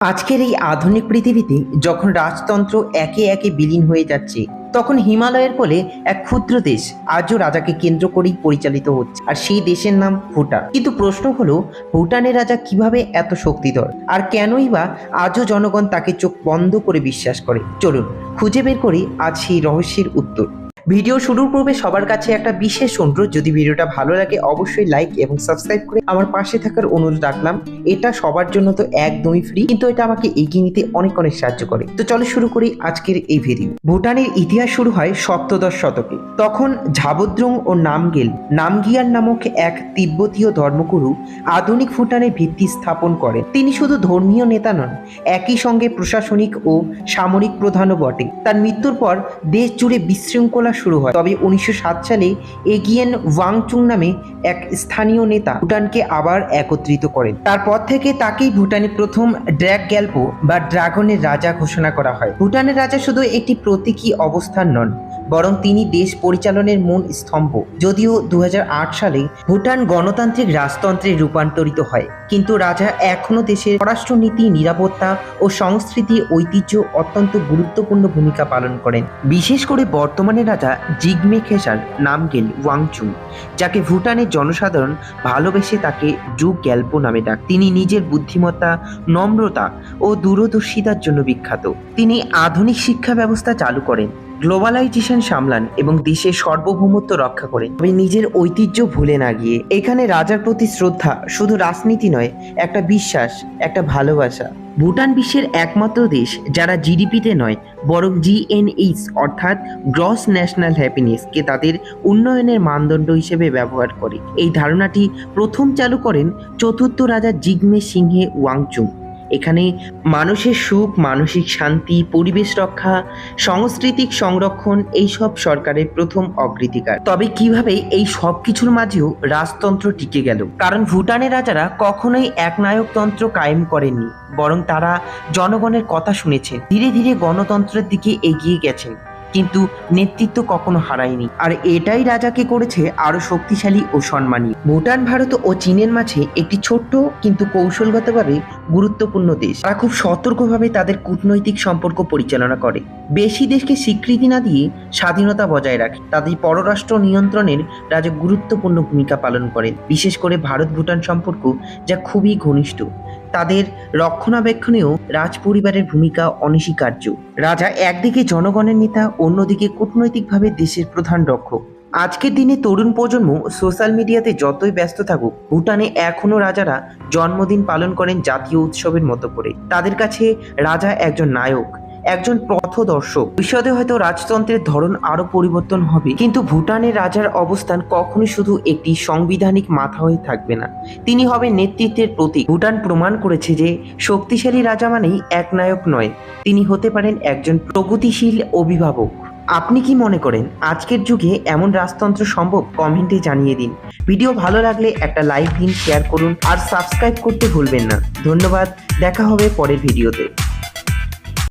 আজকের এই আধুনিক পৃথিবীতে যখন রাজতন্ত্র একে একে বিলীন হয়ে যাচ্ছে, তখন হিমালয়ের কোলে এক ক্ষুদ্র দেশ আজও রাজাকে কেন্দ্র করেই পরিচালিত হচ্ছে। আর সেই দেশের নাম ভুটান। কিন্তু প্রশ্ন হলো, ভুটানের রাজা কীভাবে এত শক্তিধর? আর কেনই বা আজও জনগণ তাকে চোখ বন্ধ করে বিশ্বাস করে? চলুন, খুঁজে বের করি আজ সেই রহস্যের উত্তর। ভিডিও শুরুর পূর্বে সবার কাছে একটা বিশেষ অনুরোধ, যদি ভিডিওটা ভালো লাগে অবশ্যই লাইক এবং সাবস্ক্রাইব করে আমার পাশে থাকার অনুরোধ রাখলাম। এটা সবার জন্য তো একদমই ফ্রি কিন্তু এটা আমাকে এগিয়ে নিতে অনেক অনেক সাহায্য করে। তো চলো শুরু করি আজকের এই ভিডিও ভুটানের ইতিহাস শুরু হয় সপ্তদশ শতকে। তখন ঝাবদ্রং ও নামগেল নামগিয়ার নামক এক তিব্বতীয় ধর্মগুরু আধুনিক ভুটানের ভিত্তি স্থাপন করেন। তিনি শুধু ধর্মীয় নেতা নন, একই সঙ্গে প্রশাসনিক ও সামরিক প্রধানও বটে। তার মৃত্যুর পর দেশ জুড়ে বিশৃঙ্খলা শুরু হয়। তবে উনিশশো সাত সালে এগিয়েন ওয়াংচুং নামে এক স্থানীয় নেতা ভুটানকে আবার একত্রিত করেন। তারপর থেকে তাকেই ভুটানে প্রথম ড্র্যাগ গ্যাল্পো বা ড্রাগনের রাজা ঘোষণা করা হয়। ভুটানের রাজা শুধু একটি প্রতীকী অবস্থান নন বরং তিনি দেশ পরিচালনের মূল স্তম্ভ। যদিও দু হাজার আট সালে ভুটান গণতান্ত্রিক রাজতন্ত্রে রূপান্তরিত হয়, কিন্তু রাজা এখনও দেশের পররাষ্ট্রনীতি, নিরাপত্তা ও সংস্কৃতি, ঐতিহ্য অত্যন্ত গুরুত্বপূর্ণ ভূমিকা পালন করেন। বিশেষ করে বর্তমানে রাজা জিগমে খেসার নামগেল ওয়াংচুং, যাকে ভুটানের জনসাধারণ ভালোবেসে তাকে জু গ্যাল্পো নামে ডাক। তিনি নিজের বুদ্ধিমত্তা, নম্রতা ও দূরদর্শিতার জন্য বিখ্যাত। তিনি আধুনিক শিক্ষা ব্যবস্থা চালু করেন। গ্লোবালাইজেশন সামলান এবং দেশের সার্বভৌমত্ব রক্ষা করেন তবে নিজের ঐতিহ্য ভুলে না গিয়ে। এখানে রাজার প্রতি শ্রদ্ধা শুধু রাজনীতি নয়, একটা বিশ্বাস, একটা ভালোবাসা। ভুটান বিশ্বের একমাত্র দেশ, যারা জিডিপিতে নয়, বরং জিএনএইচ অর্থাৎ গ্রস ন্যাশনাল হ্যাপিনেসকে তাদের উন্নয়নের মানদণ্ড হিসেবে ব্যবহার করে। এই ধারণাটি প্রথম চালু করেন চতুর্থ রাজা জিগমে সিংহে ওয়াংচুং। এখানে মানুষের সুখ, মানসিক শান্তি, পরিবেশ রক্ষা, সাংস্কৃতিক সংরক্ষণ, এইসব সরকারের প্রথম অগ্রাধিকার। তবে কীভাবে এই সব কিছুর মাঝেও রাজতন্ত্র টিকে গেল? কারণ ভুটানের রাজারা কখনোই একনায়কতন্ত্র কায়েম করেননি, বরং তারা জনগণের কথা শুনেছেন, ধীরে ধীরে গণতন্ত্রের দিকে এগিয়ে গেছেন, কিন্তু নেতৃত্ব কখনো হারায়নি। আর এটাই রাজাকে করেছে আরও শক্তিশালী ও সম্মানী। ভুটান, ভারত ও চীনের মাঝে একটি ছোট্ট কিন্তু কৌশলগতভাবে গুরুত্বপূর্ণ দেশ। তারা খুব সতর্কভাবে তাদের কূটনৈতিক সম্পর্ক পরিচালনা করে। বেশি দেশকে স্বীকৃতি না দিয়ে স্বাধীনতা বজায় রাখে। তাদের পররাষ্ট্র নিয়ন্ত্রণের রাজা গুরুত্বপূর্ণ ভূমিকা পালন করেন। বিশেষ করে ভারত ভুটান সম্পর্ক যা খুবই ঘনিষ্ঠ। তাদের রক্ষণাবেক্ষণেও রাজ পরিবারের ভূমিকা অনস্বীকার্য। রাজা একদিকে জনগণের নেতা, অন্যদিকে কূটনৈতিকভাবে দেশের প্রধান রক্ষক। আজকের দিনে তরুণ প্রজন্ম সোশ্যাল মিডিয়াতে যতই ব্যস্ত থাকুক, ভুটানে এখনও রাজারা জন্মদিন পালন করেন জাতীয় উৎসবের মতো করে। তাদের কাছে রাজা একজন নায়ক, একজন পথদর্শক। ভবিষ্যতে হয়তো রাজতন্ত্রের ধরন আরও পরিবর্তন হবে, কিন্তু ভুটানের রাজার অবস্থান কখনোই শুধু একটি সাংবিধানিক মাথা হয়ে থাকবে না। তিনি হবে নেতৃত্বের প্রতীক। ভুটান প্রমাণ করেছে যে শক্তিশালী রাজা মানেই এক নায়ক নয়, তিনি হতে পারেন একজন প্রগতিশীল অভিভাবক। আপনি কি মনে করেন আজকের যুগে এমন রাজতন্ত্র সম্ভব? কমেন্টে জানিয়ে দিন। ভিডিও ভালো লাগলে একটা লাইক দিন শেয়ার করুন, আর সাবস্ক্রাইব করতে ভুলবেন না। ধন্যবাদ, দেখা হবে পরের ভিডিওতে।